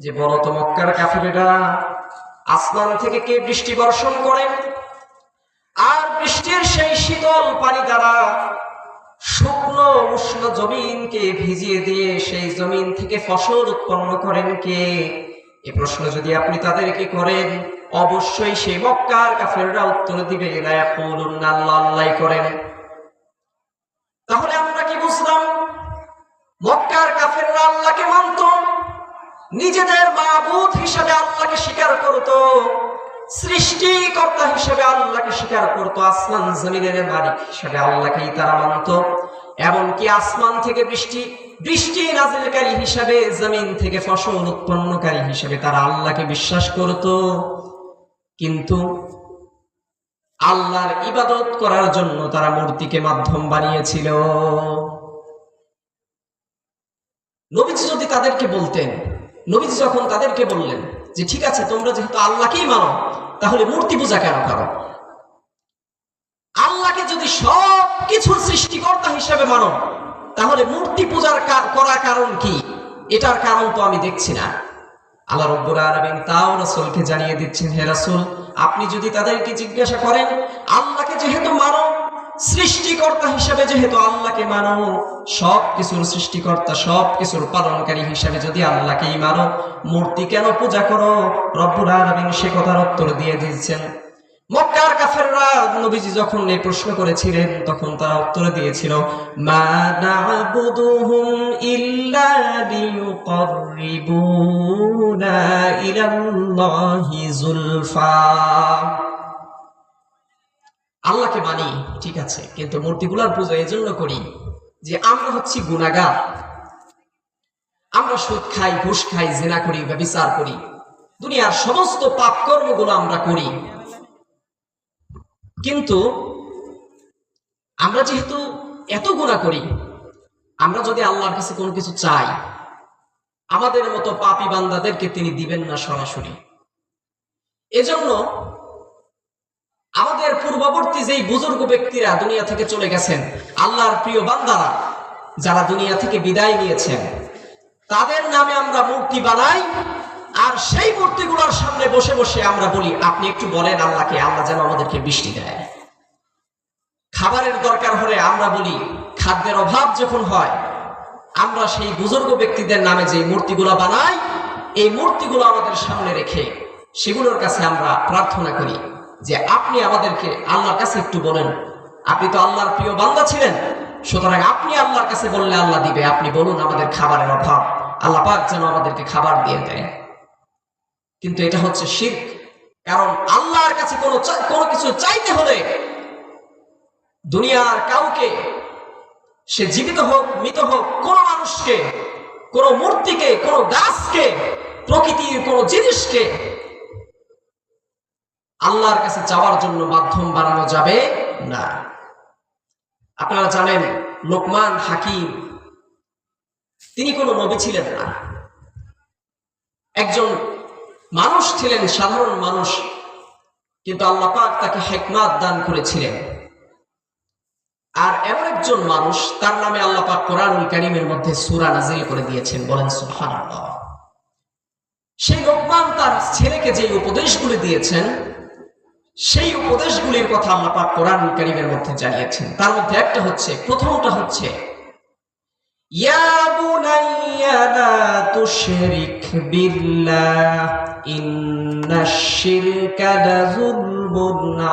যে বলো তো মক্কার কাফিরেরা আসমান থেকে কে বৃষ্টি বর্ষণ করেন আর বৃষ্টির সেই শীতল পানি দ্বারা শুকনো উষ্ণ জমিনকে ভিজিয়ে দিয়ে সেই জমিন থেকে ফসল উৎপন্ন করেন কে? এই প্রশ্ন যদি আপনি তাদেরকে করেন, অবশ্যই সেই মক্কার কাফেররা উত্তর দিবে আল্লাহ করেন। তাহলে আমরা কি বুঝলাম? মক্কার কাফেররা আল্লাহকে মানত? নিজেদের মাবুদ হিসাবে আল্লাহকে স্বীকার করত, সৃষ্টিকর্তা হিসেবে আল্লাহকে স্বীকার করত, আসমান জমিনের মালিক হিসেবে আল্লাহকেই তারা মানত। এমনকি আসমান থেকে বৃষ্টি বৃষ্টি নাজিলকারী হিসাবে, জমিন থেকে ফসল উৎপন্নকারী হিসেবে তারা আল্লাহকে বিশ্বাস করত। কিন্তু আল্লাহর ইবাদত করার জন্য তারা মূর্তিকে মাধ্যম বানিয়েছিল। নবীজি যদি তাদেরকে বলতেন নবীজি যখন তাদেরকে বললেন যে, ঠিক আছে, তোমরা যেহেতু আল্লাহকেই মানো, তাহলে মূর্তি পূজা কেন করো? আল্লাহকে যদি সব কিছুর সৃষ্টিকর্তা হিসেবে মানো, তাহলে মূর্তি পূজার করার কারণ কি? এটার কারণ তো আমি দেখছি না। আল্লাহ রব্বুল আলামিন তাও রাসূলকে জানিয়ে দিচ্ছেন, হে রাসূল, আপনি যদি তাদেরকে জিজ্ঞাসা করেন, আল্লাহকে যেহেতু মানো সৃষ্টিকর্তা হিসেবে যেহেতু আল্লাহকে মানো সব কিছুর সৃষ্টিকর্তা সব কিছুর পালনকারী হিসেবে যদি আল্লাহকেই মানো, মূর্তি কেন পূজা করো? রব্বুল আলামিন সে কথার উত্তর দিয়ে দিয়েছেন। মক্কার কাফেররা নবীজি যখন এই প্রশ্ন করেছিলেন, তখন তারা উত্তর দিয়েছিল ইল্লা আল্লাহকে মানি, ঠিক আছে, কিন্তু মূর্তিগুলার পূজা এজন্য করি যে আমরা হচ্ছি গুনাহগার। আমরা সুদ খাই, ঘুষ খাই, জেনা করি ব্যভিচার করি। দুনিয়ার সমস্ত পাপ কর্মগুলো আমরা করি। কিন্তু আমরা যেহেতু এত গুণা করি, আমরা যদি আল্লাহর কাছে কোনো কিছু চাই, আমাদের মতো পাপি বান্দাদেরকে তিনি দিবেন না সরাসরি। এজন্য আমাদের পূর্ববর্তী যেই বুজুর্গ ব্যক্তিরা দুনিয়া থেকে চলে গেছেন, আল্লাহর প্রিয় বান্দারা, যারা দুনিয়া থেকে বিদায় নিয়েছেন, তাদের নামে আমরা মূর্তি বানাই, আর সেই মূর্তিগুলোর সামনে বসে বসে আমরা বলি, আপনি একটু বলেন আল্লাহকে, আল্লাহ যেন আমাদেরকে বৃষ্টি দেয়। খাবারের দরকার হলে আমরা বলি, খাদ্যের অভাব যখন হয়, আমরা সেই বুজুর্গ ব্যক্তিদের নামে যে মূর্তিগুলো বানাই, এই মূর্তিগুলো আমাদের সামনে রেখে সেগুলোর কাছে আমরা প্রার্থনা করি। যে আপনি আমাদেরকে আল্লাহর কাছে একটু বলেন। আপনি তো আল্লাহর প্রিয় বান্দা ছিলেন। সুতরাং আপনি আল্লাহর কাছে বললে আল্লাহ দিবে, আপনি বলুন আমাদের খাবারের অভাব। আল্লাহ পাক যেন আমাদেরকে খাবার দিয়ে দেয়। কিন্তু এটা হচ্ছে শির্ক। কারণ আল্লাহর কাছে কোনো কোনো কিছু চাইতে হলে দুনিয়ার কাউকে, সে জীবিত হোক, মৃত হোক, কোন মানুষকে, কোন মূর্তিকে, কোন গাছকে, প্রকৃতির কোন জিনিসকে আল্লাহর কাছে যাওয়ার জন্য মাধ্যম বানানো যাবে না। আপনারা জানেন, লোকমান হাকিম, তিনি কোনো নবী ছিলেন না। একজন মানুষ ছিলেন, সাধারণ মানুষ, কিন্তু আল্লাহ পাক তাকে হেকমাত দান করেছিলেন। আর এমন একজন মানুষ, তার নামে আল্লাহ পাক কোরআনুল কারীমের মধ্যে সূরা নাজিল করে দিয়েছেন, বলেন সুবহানাল্লাহ। সেই লোকমান তার ছেলেকে যে উপদেশগুলি দিয়েছেন সেই উপদেশগুলির কথা আল্লাহ পাক কোরআনুল কারীমের মধ্যে জানিয়েছেন। তার মধ্যে একটা হচ্ছে, প্রথমটা হচ্ছে, ইয়া বুনাইয়া লা তুশরিক বিল্লাহ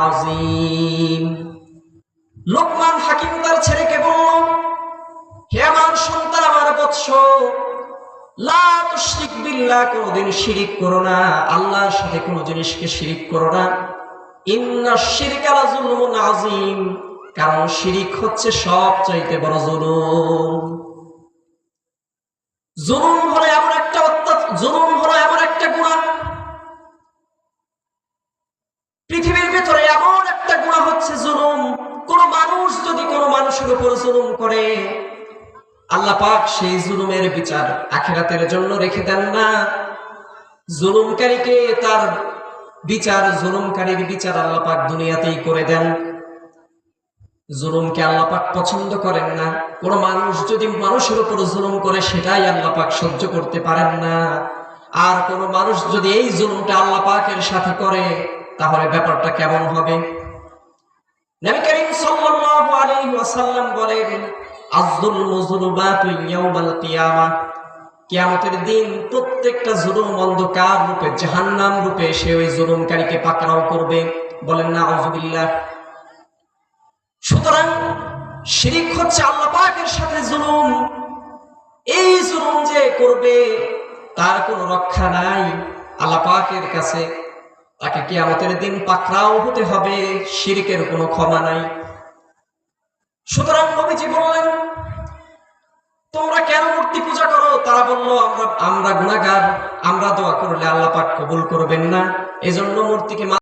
আযীম। লোকমান হাকিম তার ছেলেকে বলল, হে আমার সন্তান, আমার বৎস, লা তুশরিক বিল্লাহ, কোনোদিন শিরিক করো না। আল্লাহর সাথে কোনো জিনিসকে শিরিক করো না। কারণ শিরিক হচ্ছে সবচাইতে বড় জুলুম। জুলুম হলো এমন একটা জুলুম হলো এমন একটা গুণা পৃথিবীর ভেতরে এমন একটা গুণা হচ্ছে জুলুম। কোন মানুষ যদি কোন মানুষের উপর জুলুম করে, আল্লাহ পাক সেই জুলুমের বিচার আখেরাতের জন্য রেখে দেন না। জুলুমকারীকে তার বিচার জুলুমকারীর বিচার আল্লাহ পাক দুনিয়াতেই করে দেন। জুলুমকে আল্লাহ পাক পছন্দ করেন না। কোন মানুষ যদি মানুষের উপর জুলুম করে, সেটাই আল্লাহ পাক সহ্য করতে পারেন না। আর কোন মানুষ যদি এই জুলুমটা আল্লাহ পাকের সাথে করে, তাহলে ব্যাপারটা কেমন হবে? নবী করিম বলেন দিন প্রত্যেকটা জুলুম অন্ধকার রূপে, জাহান্নাম রূপে সে ওই জুলুমকারীকে পাকড়াও করবে। বলেন না আউযুবিল্লাহ সুতরাং শিরিক হচ্ছে আল্লাহ পাকের সাথে জুলুম। এই জুলুম যে করবে, তার কোনো রক্ষা নাই আল্লাহ পাকের কাছে। তাকে কিয়ামতের দিন পাকড়াও হতে হবে, শিরিকের কোনো ক্ষমা নাই। সুতরাং নবীজি বললেন, তোমরা কেন তারা বলল, আমরা আমরা গুণাগার আমরা দোয়া করলে আল্লাহ পাক কবুল করবেন না। এজন্য মূর্তিকে